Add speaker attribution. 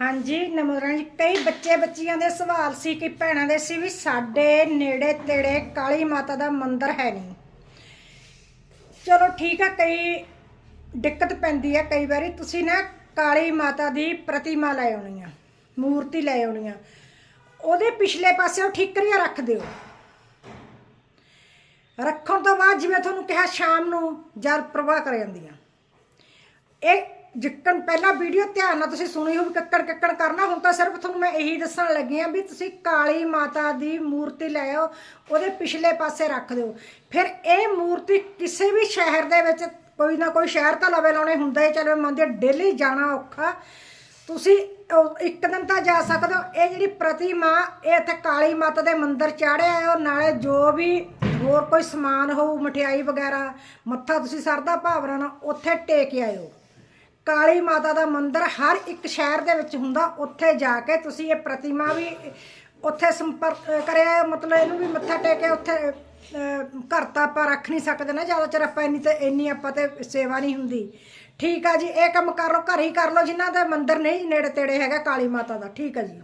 Speaker 1: ਹਾਂਜੀ ਨਮੋਰਾਂ ਜੀ ਕਈ ਬੱਚੇ ਬੱਚੀਆਂ ਦੇ ਸਵਾਲ ਸੀ ਕਿ ਭੈਣਾਂ ਦੇ ਸੀ ਵੀ ਸਾਡੇ ਨੇੜੇ ਤੇੜੇ ਕਾਲੀ ਮਾਤਾ ਦਾ ਮੰਦਿਰ ਹੈ ਨਹੀਂ। ਚਲੋ ਠੀਕ ਆ, ਕਈ ਦਿੱਕਤ ਪੈਂਦੀ ਹੈ ਕਈ ਵਾਰੀ। ਤੁਸੀਂ ਨਾ ਕਾਲੀ ਮਾਤਾ ਦੀ ਪ੍ਰਤਿਮਾ ਲੈ ਆਉਣੀ ਆ, ਮੂਰਤੀ ਲੈ ਆਉਣੀ ਆ। ਉਹਦੇ ਪਿਛਲੇ ਪਾਸੇ ਉਹ ਠੀਕਰੀਆਂ ਰੱਖ ਦਿਓ। ਰੱਖਣ ਤੋਂ ਬਾਅਦ ਜਿਵੇਂ ਤੁਹਾਨੂੰ ਕਿਹਾ ਸ਼ਾਮ ਨੂੰ ਜਲ ਪ੍ਰਵਾਹ ਕਰ ਜਾਂਦੀਆਂ ਇਹ ਜਿੱਕਣ ਪਹਿਲਾਂ ਵੀਡੀਓ ਧਿਆਨ ਨਾਲ ਤੁਸੀਂ ਸੁਣੀ ਹੋਵੇ ਕੱਕੜ ਕੱਕੜ ਕਰਨਾ। ਹੁਣ ਤਾਂ ਸਿਰਫ ਤੁਹਾਨੂੰ ਮੈਂ ਇਹੀ ਦੱਸਣ ਲੱਗੀ ਆ ਵੀ ਤੁਸੀਂ ਕਾਲੀ ਮਾਤਾ ਦੀ ਮੂਰਤੀ ਲੈ ਆਓ, ਉਹਦੇ ਪਿਛਲੇ ਪਾਸੇ ਰੱਖ ਦਿਓ। ਫਿਰ ਇਹ ਮੂਰਤੀ ਕਿਸੇ ਵੀ ਸ਼ਹਿਰ ਦੇ ਵਿੱਚ ਕੋਈ ਨਾ ਕੋਈ ਸ਼ਹਿਰ ਤਾਂ ਲਵੇ ਲਾਉਣੇ ਹੁੰਦਾ ਹੀ, ਚਲੋ ਮੰਨਦੇ ਡੇਲੀ ਜਾਣਾ ਔਖਾ। ਤੁਸੀਂ ਇੱਕ ਦਿਨ ਤਾਂ ਜਾ ਸਕਦੇ ਹੋ, ਇਹ ਜਿਹੜੀ ਪ੍ਰਤਿਮਾ, ਇਹ ਇੱਥੇ ਕਾਲੀ ਮਾਤਾ ਦੇ ਮੰਦਿਰ ਚਾੜਿਆ ਹੈ, ਉਹ ਨਾਲੇ ਜੋ ਵੀ ਹੋਰ ਕੋਈ ਸਮਾਨ ਹੋਊ, ਮਠਿਆਈ ਵਗੈਰਾ, ਮੱਥਾ ਤੁਸੀਂ ਸਰਦਾ ਭਾਵਨਾ ਨਾਲ ਉੱਥੇ ਟੇਕ ਆਇਓ। ਕਾਲੀ ਮਾਤਾ ਦਾ ਮੰਦਿਰ ਹਰ ਇੱਕ ਸ਼ਹਿਰ ਦੇ ਵਿੱਚ ਹੁੰਦਾ, ਉੱਥੇ ਜਾ ਕੇ ਤੁਸੀਂ ਇਹ ਪ੍ਰਤਿਮਾ ਵੀ, ਉੱਥੇ ਸੰਪਰਕ ਕਰਿਆ, ਮਤਲਬ ਇਹਨੂੰ ਵੀ ਮੱਥਾ ਟੇਕੇ ਉੱਥੇ ਘਰ ਤਾਂ ਆਪਾਂ ਰੱਖ ਨਹੀਂ ਸਕਦੇ ਨਾ, ਜ਼ਿਆਦਾ ਚਿਰ ਆਪਾਂ ਇੰਨੀ ਤੇ ਇੰਨੀ ਆਪਾਂ ਤੇ ਸੇਵਾ ਨਹੀਂ ਹੁੰਦੀ। ਠੀਕ ਆ ਜੀ, ਇਹ ਕੰਮ ਕਰ ਲਓ, ਘਰ ਹੀ ਕਰ ਲਓ, ਜਿਨ੍ਹਾਂ ਦਾ ਮੰਦਿਰ ਨਹੀਂ ਨੇੜੇ ਤੇੜੇ ਹੈਗਾ ਕਾਲੀ ਮਾਤਾ ਦਾ, ਠੀਕ ਆ ਜੀ।